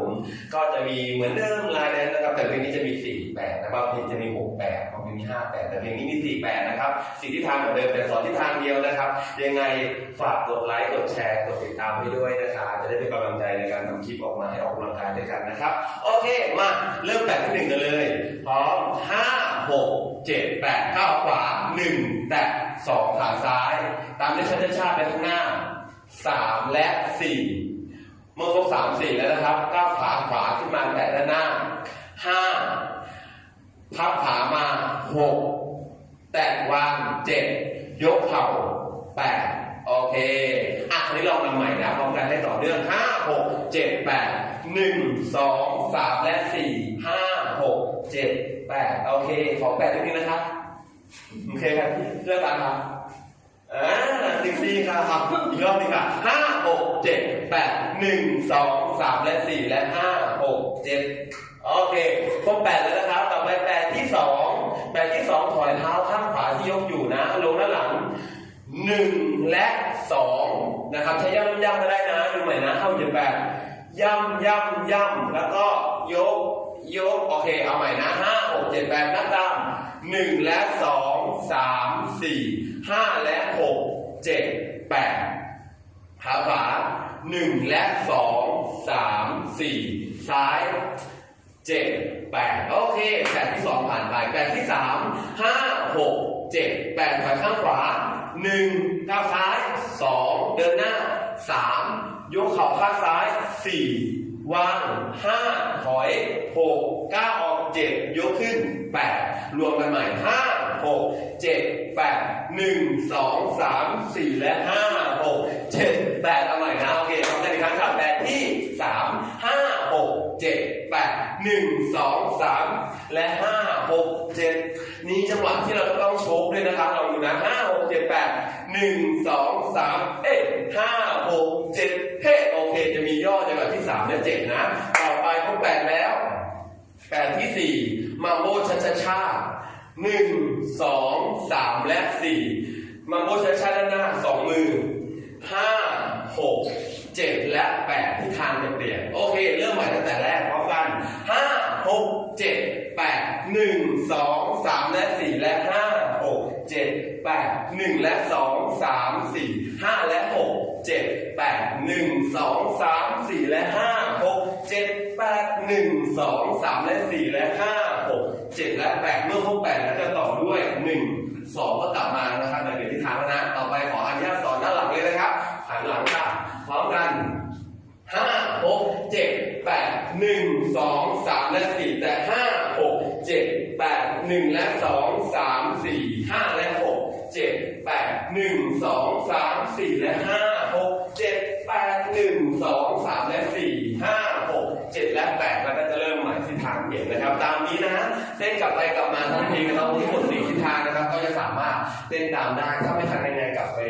ผม ก็จะมีเหมือนเดิมลายแดนนะครับ แต่เพลงนี้จะมี4แบบนะครับเพลงจะมี6แบบของเพลงมี5แบบแต่เพลงนี้มี4แบบนะครับสี่ทิศทางเหมือนเดิมแต่สอนทิศทางเดียวนะครับ ยังไงฝากกดไลค์กดแชร์กดติดตามให้ด้วยนะครับจะได้เป็นกำลังใจในการทำคลิปออกมาให้ออกกำลังกายด้วยกันนะครับโอเคมาเริ่มแบบที่หนึ่งกันเลยพร้อมห้าหกเจ็ดแปดก้าวขวาหนึ่งแตะสองขาซ้าย ตามด้วยชาติชาติไปข้างหน้าสามและสี่ มื่อครบสามสี่แล้วนะครับก้าวขาขวาขึ้นมาแตะด้านหน้าห้าพับขามาหกแตะวางเจ็ดยกเข่าแปดโอเคอะคราวนี้ลองทำใหม่นะพร้อมกันให้ต่อเนื่องห้าหกเจ็ดแปดหนึ่งสองสามและสี่ห้าหกเจ็ดแปดโอเค ขอแปดนิดนึงนะครับ โอเคครับเลือกตามครับ อ่าสิบสี่ครับอีกรอบหนึงค่ะห้าหกเจ็ดแปดหนึ่งสองสามและสี่และห้าหกเจ็ดโอเคครบแปดแล้วนะครับ ต่อไปแปดที่สองแปดที่สองถอยเท้าข้างขวาที่ยกอยู่นะ ลงด้านหลังหนึ่งและสองนะครับ ใช้ย่ำย่ำก็ได้นะดูใหม่นะเข้าเหยียบแปดย่ำย่ำย่ำแล้วก็ยกยกโอเคเอาใหม่นะห้าหกเจ็ดแปดนับตามหนึ่งและสองสาม สี่ห้าและหกเจ็ดแปดขาขวาหนึ่งและสองสามสี่ซ้ายเจ็ดแปดโอเคแปดที่สองผ่านไปแปดที่สามห้าหกเจ็ดแปดถอยข้างขวาหนึ่งก้าวซ้ายสองเดินหน้าสามยกเข่าข้างซ้ายสี่วางห้าถอยหกเก้าออกเจ็ดยกขึ้นแปดรวมกันใหม่ห้า หกเจ็ดแปดหนึ่งสองสามสี่และห้าหกเจ็ดแปดเอาใหม่นะโอเคทำกันอีกครั้งครับแปดที่สามห้าหกเจ็ดแปดหนึ่งสองสามและห้าหกเจ็ดนี่จังหวะที่เราต้องโชกด้วยนะครับเราดูนะห้าหกเจ็ดแปดหนึ่งสองสามเอ๊ะห้าหกเจ็ดเฮ้โอเค จะมีย่อจังหวะที่สามและเจ็ดนะ ต่อไปครบแปดแล้วแปดที่สี่มาโมชัชชา หนึ่งสองสามและสี่มาโมชัชชาด้านหน้าสองมือห้าหกเจ็ดและแปดที่ทางจะเปลี่ยนโอเค เริ่มใหม่ตั้งแต่แรกพร้อมกันห้าหกเจ็ดแปดหนึ่งสองสามและสี่และห้าหกเจ็ดแปดหนึ่งและสองสามสี่ห้าและหกเจ็ดแปดหนึ่งสองสามสี่และห้าหกเจ็ดแปดหนึ่งสองสามและสี่และห้า เจ็ดและแปดเมื่อครบแปดแล้วจะต่อด้วยหนึ่งสองก็กลับมานะครับในเปลี่ยนทิศทางแล้วนะ ต่อไปขออนุญาตสอนด้านหลังเลยนะครับหันหลังค่ะพร้อมกันห้าหกเจ็ดแปดหนึ่งสองสามและสี่แต่ห้าหกเจ็ดแปดหนึ่งและสองสามสี่ห้าและหกเจ็ดแปดหนึ่งสองสามสี่และห้า เต้นตามได้ ถ้าไม่ทันยังไงกลับไป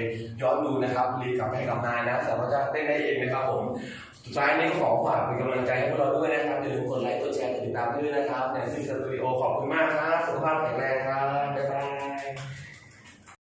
ย้อนดูนะครับรีกลับไปกลับมานะ สามารถจะเต้นได้เองนะครับผม สุดท้ายนี้ขอฝากเป็นกำลังใจให้พวกเราด้วยนะครับอย่าลืมกดไลค์ กดแชร์ กดติดตามด้วยนะครับในซีสตูดิโอขอบคุณมากครับ สุขภาพแข็งแรง